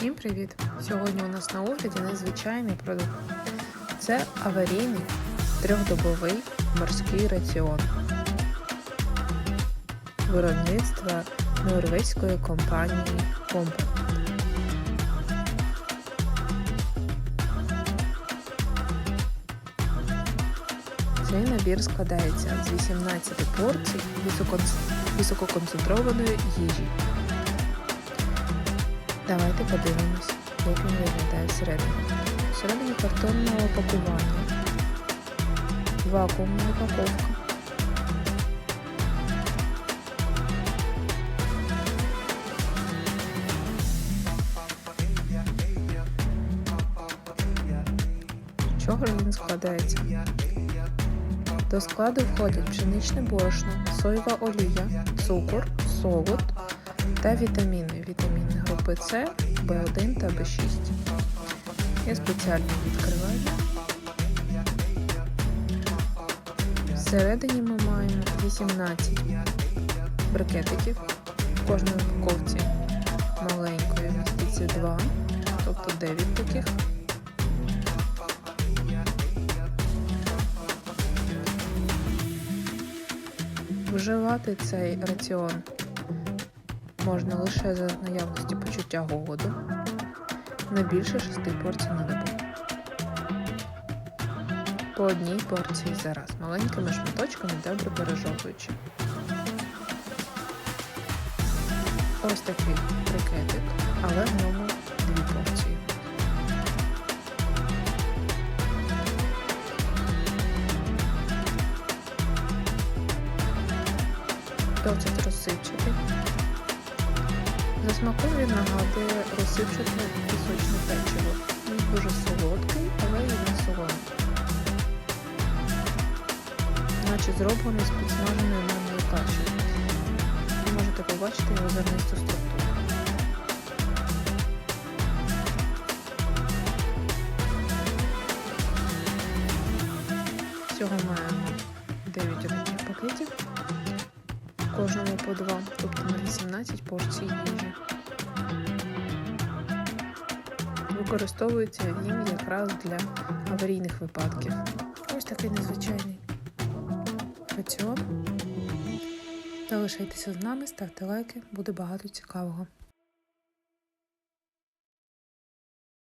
Всім привіт! Сьогодні у нас на огляді незвичайний продукт. Це аварійний трьохдобовий морський раціон виробництва норвезької компанії Компа. Цей набір складається з 18 порцій висококонцентрованої їжі. Давайте подивимось, як він виглядає всередині. Всередині картонного пакування, вакуумна упаковка. Чого ж він складається? До складу входять пшеничне борошно, соєва олія, цукор, солод та вітаміни. Вітамінного Б1, Б1 та Б6. Я спеціально відкриваю. Всередині ми маємо 18 брикетиків. В кожній упаковці маленької міститься 2, тобто 9 таких. Вживати цей раціон можна лише за наявності почуття голоду, не більше 6 порцій на добу. По одній порції за раз, маленькими шматочками добре пережовуючи. Ось такий брикетик, але в ньому дві порції. Досить розсипчатий. За смаком він нагадує розсипчате пісочне печиво. Він дуже солодкий, але і не солоний. Наче зроблений з підсмаженою манною кашею. Ви можете побачити його зернисту структуру. Всього маємо 9 таких пакетів кожному по 2, тобто на 18 порцій їжі. Використовується він якраз для аварійних випадків. Ось такий незвичайний раціон. Залишайтеся з нами, ставте лайки, буде багато цікавого.